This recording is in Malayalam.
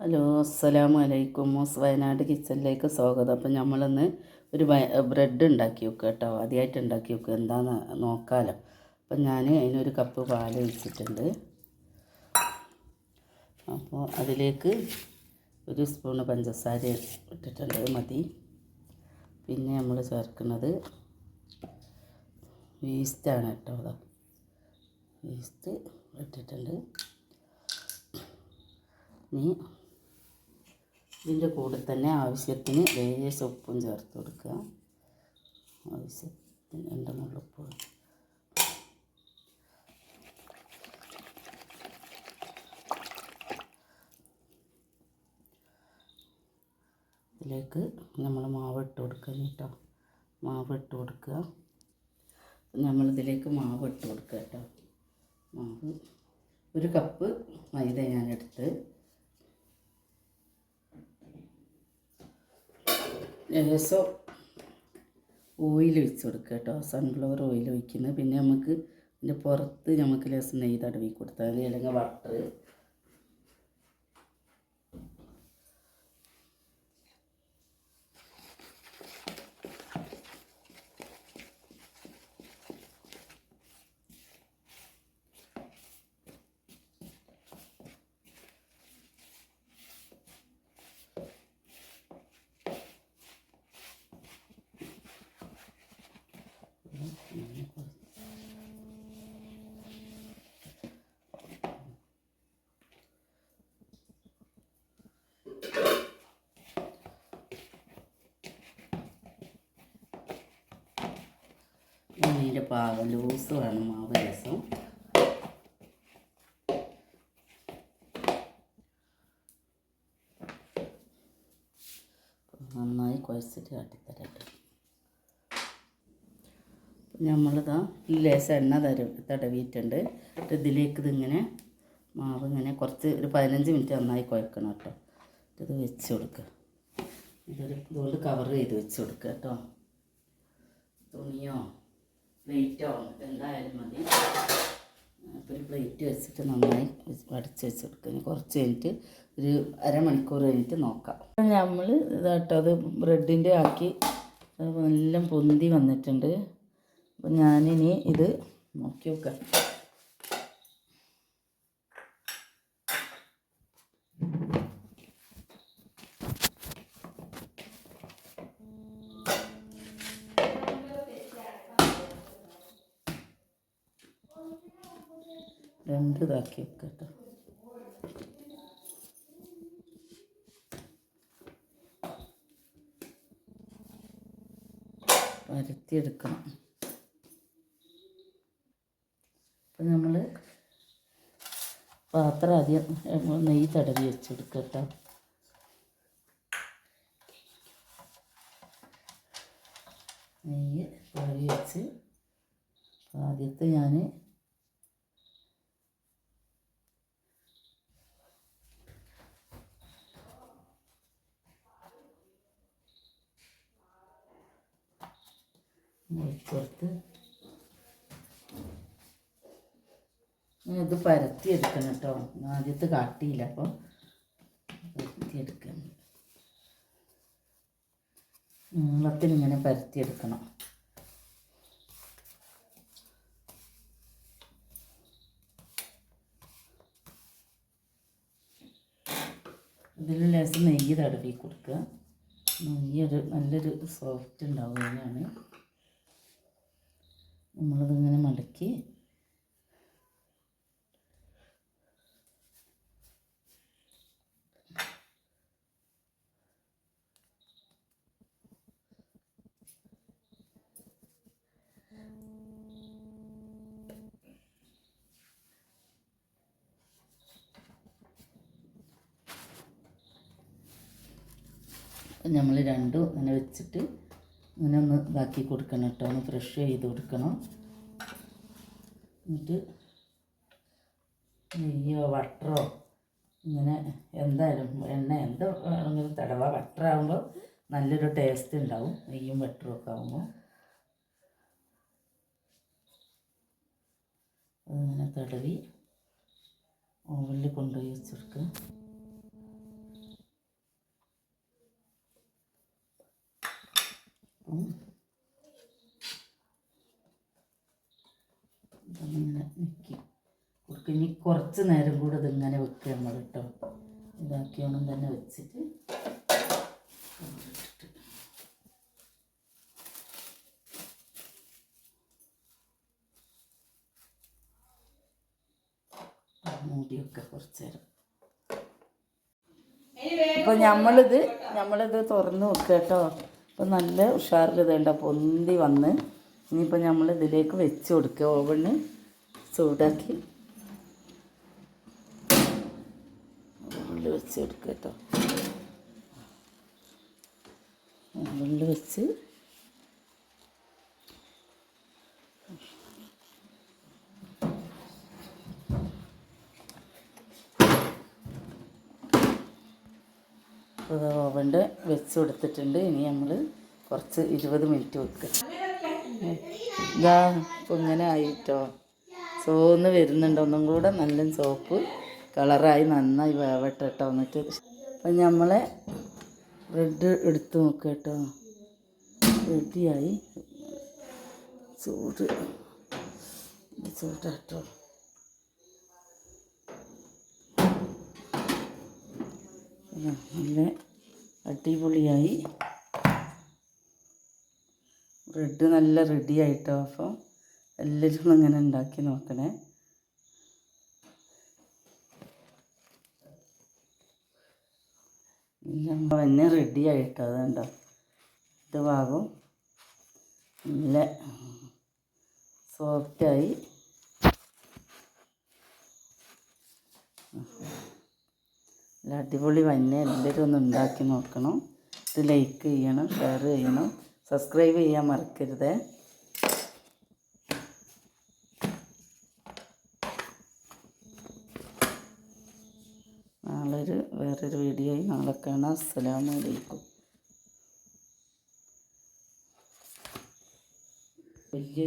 ഹലോ അസ്സലാമു അലൈക്കും മോസ് വയനാട് കിച്ചണിലേക്ക് സ്വാഗതം. അപ്പം നമ്മളിന്ന് ഒരു ബ്രെഡ് ഉണ്ടാക്കി വെക്കുക കേട്ടോ. ആദ്യമായിട്ട് ഉണ്ടാക്കി വെക്കുക എന്താണെന്ന് നോക്കാമല്ലോ അപ്പം ഞാൻ അതിനൊരു കപ്പ് പാൽ ഒഴിച്ചിട്ടുണ്ട്. അപ്പോൾ അതിലേക്ക് ഒരു സ്പൂണ് പഞ്ചസാര ഇട്ടിട്ടുണ്ട്. മതി. പിന്നെ നമ്മൾ ചേർക്കുന്നത് ഈസ്റ്റാണ് കേട്ടോ. അതാ. ഈസ്റ്റ് ഇട്ടിട്ടുണ്ട്. ഇനി ഇതിന്റെ കൂടെ തന്നെ ആവശ്യത്തിന് ലേശം ഉപ്പും ചേർത്ത് കൊടുക്കുക. ആവശ്യത്തിന് രണ്ട് ഉപ്പ് ഇതിലേക്ക് നമ്മൾ മാവ് ഇട്ട് കൊടുക്കുക കേട്ടോ. മാവ് ഇട്ട് കൊടുക്കുക. നമ്മളിതിലേക്ക് മാവ് ഇട്ട് കൊടുക്കുക കേട്ടോ. മാവ് ഒരു കപ്പ് മൈദ ഞാനെടുത്ത് ലേശം ഓയിൽ ഒഴിച്ച് കൊടുക്കുക കേട്ടോ. സൺഫ്ലവർ ഓയിൽ ഒഴിക്കുന്നത്. പിന്നെ നമുക്ക് ഇതിന്റെ പുറത്ത് നമുക്ക് ലേശം നെയ്യ് തടവി കൊടുത്താൽ അല്ലെങ്കിൽ ബട്ടർ അതിന്റെ പാകം ലൂസ് വേണം മാവ് രസം നന്നായി കുഴച്ചിട്ട് കാട്ടിത്തരട്ടെ നമ്മളിതാ ലേശം എണ്ണ തര തടവിയിട്ടുണ്ട്. ഇതിലേക്ക് ഇതിങ്ങനെ മാവ് ഇങ്ങനെ കുറച്ച് ഒരു പതിനഞ്ച് മിനിറ്റ് നന്നായി കുഴക്കണം കേട്ടോ. ഇത് വെച്ച് കൊടുക്കുക ഇതൊരു ഇതുകൊണ്ട് കവർ ചെയ്ത് വെച്ച് കൊടുക്കുക കേട്ടോ. തുണിയോ? പ്ലേറ്റോ എന്തായാലും മതി. അപ്പോൾ ഒരു പ്ലേറ്റ് വെച്ചിട്ട് നന്നായി അടച്ച് വെച്ച് കൊടുക്കുക കുറച്ച് കഴിഞ്ഞിട്ട് ഒരു അരമണിക്കൂർ കഴിഞ്ഞിട്ട് നോക്കാം. നമ്മൾ ഇതാട്ടോ അത് ബ്രെഡിന്റെ ആക്കി എല്ലാം പൊന്തി വന്നിട്ടുണ്ട്. അപ്പം ഞാനിനി ഇത് നോക്കി നോക്കാം രണ്ട് ഇതാക്കി വെക്കട്ടോ പരത്തിയെടുക്കണം അപ്പം നമ്മൾ പാത്രം ആദ്യം നെയ്യ് തടവി വെച്ചെടുക്കട്ടെ നെയ്യ് തടവി വെച്ച് ആദ്യത്തെ ഞാൻ ഒഴിച്ചെടുത്ത് ഇത് പരത്തി എടുക്കണം കേട്ടോ ആദ്യത്തെ കാട്ടിയില്ല അപ്പോൾ പരത്തിയെടുക്കണം. ഇങ്ങനെ പരത്തി എടുക്കണം ഇതിൽ ലേശം നെയ്യ് തടവി കൊടുക്കുക. നെയ്യ് നല്ലൊരു സോഫ്റ്റ് ഉണ്ടാവും അതിനാണ് നമ്മളതിങ്ങനെ മടക്കി. നമ്മൾ രണ്ടും അങ്ങനെ വെച്ചിട്ട് ഇങ്ങനെ ഒന്ന് ഇതാക്കി കൊടുക്കണം കേട്ടോ. ഒന്ന് ഫ്രഷ് ചെയ്ത് കൊടുക്കണം. എന്നിട്ട് നെയ്യോ വട്ടറോ ഇങ്ങനെ എന്തായാലും എണ്ണ എന്തോ ആണെങ്കിലും തടവ വട്ടറാകുമ്പോൾ നല്ലൊരു ടേസ്റ്റ് ഉണ്ടാവും. നെയ്യും വട്ടറും ഒക്കെ ആകുമ്പോൾ അതിങ്ങനെ തടവി ഓവനിൽ കൊണ്ടുപോയി വെച്ചെടുക്കുക. ഇങ്ങനെ നിൽക്കും കുറുക്ക് ഇനി കുറച്ച് നേരം കൂടെ ഇതിങ്ങനെ വെക്കുക നമ്മൾ കേട്ടോ ഇതാക്കിയോണം തന്നെ വെച്ചിട്ട് മൂടിയൊക്കെ കുറച്ച് നേരം. അപ്പൊ നമ്മളിത് നമ്മളിത് തുറന്നു വെക്കുക അപ്പോൾ നല്ല ഉഷാറിൽ ഇതേണ്ട പൊന്തി വന്ന്. ഇനിയിപ്പോൾ നമ്മൾ ഇതിലേക്ക് വെച്ച് കൊടുക്കുക. ഓവണ് ചൂടാക്കി. ഓവണിൽ വെച്ച് കൊടുക്കുക കേട്ടോ. ഓവണിൽ വെച്ച് അപ്പോൾ ഓവന്റെ വെച്ച് കൊടുത്തിട്ടുണ്ട്. ഇനി നമ്മൾ കുറച്ച് ഇരുപത് മിനിറ്റ് വെക്കുക ഇതാ ഇപ്പം ഇങ്ങനെ ആയിട്ടോ? ചോന്ന് വരുന്നുണ്ട്. ഒന്നും കൂടെ നല്ല സോപ്പ് കളറായി നന്നായി വേവട്ടെ കേട്ടോ എന്നിട്ട്. അപ്പം നമ്മളെ ബ്രെഡ് എടുത്ത് നോക്കുക കേട്ടോ റെഡിയായി ചൂട്. ചൂടാട്ടോ. നല്ല അടിപൊളിയായി. ബ്രെഡ് നല്ല റെഡി ആയിട്ടോ? അപ്പോൾ എല്ലാവരും അങ്ങനെ ഉണ്ടാക്കി നോക്കണേ. എന്നെ റെഡി ആയിട്ടോ? അതുണ്ടോ ഇത് ഭാഗം നല്ല സോഫ്റ്റായി നല്ല അടിപൊളി വന്നെ എല്ലാവരും ഒന്ന് ഉണ്ടാക്കി നോക്കണം. ഇത് ലൈക്ക് ചെയ്യണം ഷെയർ ചെയ്യണം സബ്സ്ക്രൈബ് ചെയ്യാൻ മറക്കരുത്. നാളെ ഒരു വേറൊരു വീഡിയോ നാളെ കാണാം. അസ്സലാമു അലൈക്കും. വലിയ